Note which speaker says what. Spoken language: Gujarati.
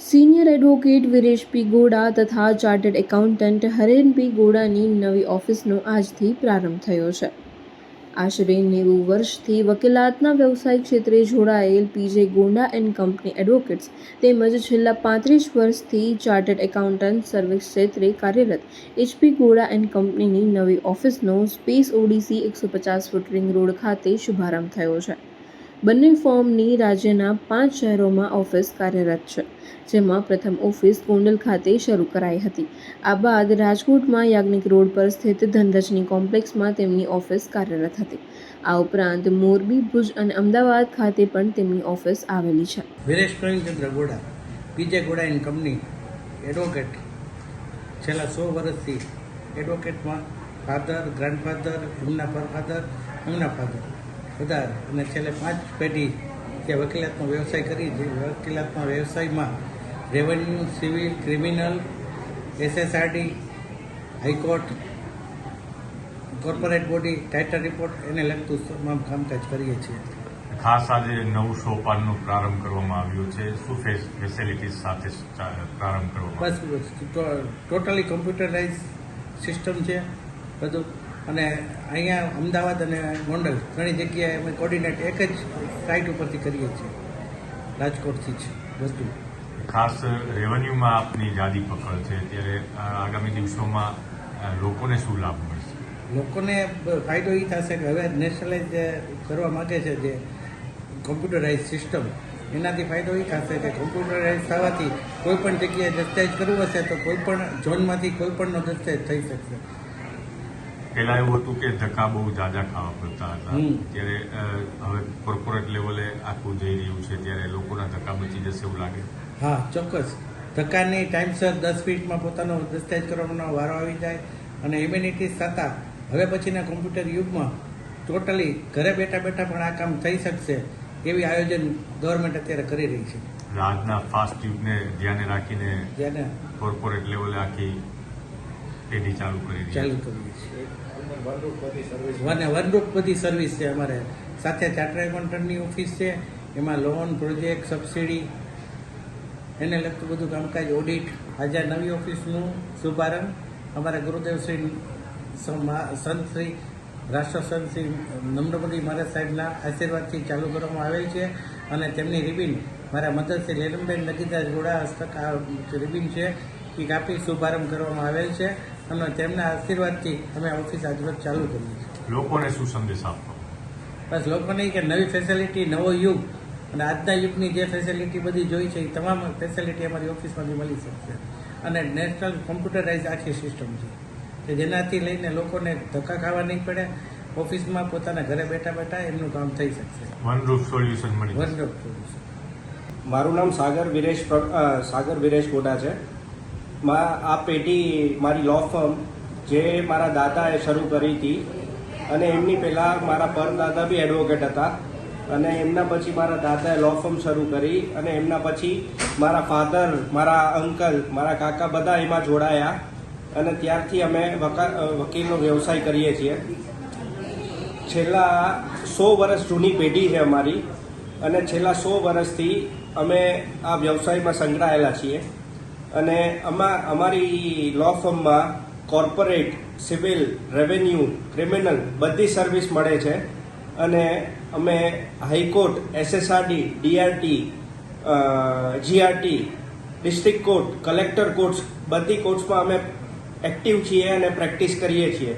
Speaker 1: Senior advocate Viresh P Goda તથા ચાર્ટર્ડ એકાઉન્ટન્ટ હરેન પી ગોડાની નવી ઓફિસનો આજથી પ્રારંભ થયો છે. આશરે નેવું વર્ષથી વકીલાતના વ્યવસાય ક્ષેત્રે જોડાયેલ PJ Gonda and company advocates તેમજ છેલ્લા પાંત્રીસ વર્ષથી ચાર્ટર્ડ એકાઉન્ટન્ટ સર્વિસ ક્ષેત્રે કાર્યરત એચપી ગોડા એન્ડ કંપનીની નવી ઓફિસનો સ્પેસ ઓડીસી એકસો પચાસ ફૂટ રિંગ રોડ ખાતે શુભારંભ થયો છે. બંને ફોર્મની રાજ્યના પાંચ શહેરોમાં ઓફિસ કાર્યરત છે, જેમાં પ્રથમ ઓફિસ ગોંડલ ખાતે શરૂ કરાઈ હતી. આ બાદ રાજકોટમાં યાજ્ઞિક રોડ પર સ્થિત ધનરજની કોમ્પ્લેક્સમાં તેમની ઓફિસ કાર્યરત હતી. આ ઉપરાંત મોરબી, ભુજ અને અમદાવાદ ખાતે પણ તેમની ઓફિસ આવેલી છે.
Speaker 2: વિરેશ પ્રેમચંદ્ર ગોડા પીજે ગોડા એન્ડ કંપની એડવોકેટ, છેલ્લા સો વર્ષથી એડવોકેટમાં ફાધર, ગ્રાન્ડફાધર, એમના પરફાધર એમના ફાધર. બધા અને છેલ્લે પાંચ પેઢી જે વકીલાતનો વ્યવસાય કરી જે વકીલાતના વ્યવસાયમાં revenue civil criminal SSRD high court corporate body title report એને લગતું તમામ કામકાજ કરીએ છીએ.
Speaker 3: ખાસ આજે નવું પાનનો પ્રારંભ કરવામાં આવ્યો છે. શું ફેસિલિટીઝ સાથે પ્રારંભ કરવામાં
Speaker 2: બસ ટોટલી કમ્પ્યુટરાઇઝ સિસ્ટમ છે. બધું અને અહીંયા અમદાવાદ અને ગોંડલ ઘણી જગ્યાએ અમે કોર્ડિનેટ એક જ સાઇટ ઉપરથી કરીએ છીએ. રાજકોટથી જ બધું.
Speaker 3: ખાસ રેવન્યુમાં આપની જાદી પકડ છે. ત્યારે આગામી દિવસોમાં લોકોને શું લાભ મળશે?
Speaker 2: લોકોને ફાયદો એ થશે કે હવે નેશનલાઇઝ જે કરવા માગે છે જે કોમ્પ્યુટરાઇઝ સિસ્ટમ એનાથી ફાયદો એ થશે કે કોમ્પ્યુટરાઇઝ થવાથી કોઈ પણ જગ્યાએ દસ્તાવેજ કરવું હશે તો કોઈ પણ ઝોનમાંથી કોઈ પણનો દસ્તાવેજ થઈ શકશે.
Speaker 3: પહેલા એવું હતું કે ધક્કા બહુ જાજા ખાવા પડતા હતા. ત્યારે હવે કોર્પોરેટ લેવલે આખું જઈ રહ્યું છે ત્યારે લોકોના ધક્કા બચી જશે એવું લાગે.
Speaker 2: હા ચોક્કસ. ધક્કાની ટાઈમસર દસ ફીટમાં પોતાનો દસ્તાવેજ કરવાનો વારો આવી જાય અને ઇમ્યુનિટી થતાં હવે પછીના કોમ્પ્યુટર યુગમાં ટોટલી ઘરે બેઠા બેઠા પણ આ કામ થઈ શકશે એવી આયોજન ગવર્મેન્ટ અત્યારે કરી રહી છે.
Speaker 3: આજના ફાસ્ટ યુગને ધ્યાને રાખીને કોર્પોરેટ લેવલે આખી પેઢી ચાલુ કરી
Speaker 2: ચાલુ વનરૂપ બધી સર્વિસ છે અમારે. સાથે ચાર્ટર એકાઉન્ટન્ટની ઓફિસ છે. એમાં લોન પ્રોજેક્ટ સબસિડી એને લગતું બધું કામકાજ ઓડિટ. આજે નવી ઓફિસનું શુભારંભ. અમારા ગુરુદેવ શ્રી રાષ્ટ્ર સંત શ્રી નમ્રપતિ મહારાજ સાહેબના આશીર્વાદથી ચાલુ કરવામાં આવેલ છે. અને તેમની રિબિન મારા મદદ શ્રી લેલમબેન નગીદાસ ગોળા હસ્તક આ રિબિન છે એ કાપી શુભારંભ કરવામાં આવેલ છે. અને તેમના આશીર્વાદથી અમે ઓફિસ આજરોજ ચાલુ કરીએ છીએ.
Speaker 3: લોકોને શું સંદેશ આપો?
Speaker 2: બસ લોકોને કે નવી ફેસિલિટી નવો યુગ અને આજના યુગની જે ફેસિલિટી બધી જોઈ છે એ તમામ ફેસિલિટી અમારી ઓફિસમાંથી મળી શકશે. અને નેશનલ કોમ્પ્યુટરાઇઝ આખી સિસ્ટમ છે કે જેનાથી લઈને લોકોને ધક્કા ખાવા નહીં પડે ઓફિસમાં પોતાના ઘરે બેઠા બેઠા એમનું કામ થઈ શકશે.
Speaker 3: વનરૂપ સોલ્યુશન મળી જશે.
Speaker 2: સોલ્યુશન
Speaker 4: મારું નામ સાગર વિરેશ પ્ર- સાગર વિરેશ ગોડા છે. મા આ પેઢી મારી લો ફર્મ જે મારા દાદાએ શરૂ કરી હતી અને એમની પહેલાં મારા પરદાદા બી એડવોકેટ હતા અને એમના પછી મારા દાદાએ લો ફર્મ શરૂ કરી અને એમના પછી મારા ફાધર મારા અંકલ મારા કાકા બધા એમાં જોડાયા અને ત્યારથી અમે વકા વકીલનો વ્યવસાય કરીએ છીએ. છેલ્લા સો વર્ષ જૂની પેઢી છે અમારી અને છેલ્લા સો વર્ષથી અમે આ વ્યવસાયમાં સંકળાયેલા છીએ. અને આમાં અમારી લો ફર્મમાં કોર્પોરેટ સિવિલ રેવન્યુ ક્રિમિનલ બધી સર્વિસ મળે છે. અને અમે high court SSRD DRT GRT district court collector courts બધી કોર્ટ્સમાં અમે એક્ટિવ છીએ અને પ્રેક્ટિસ કરીએ છીએ.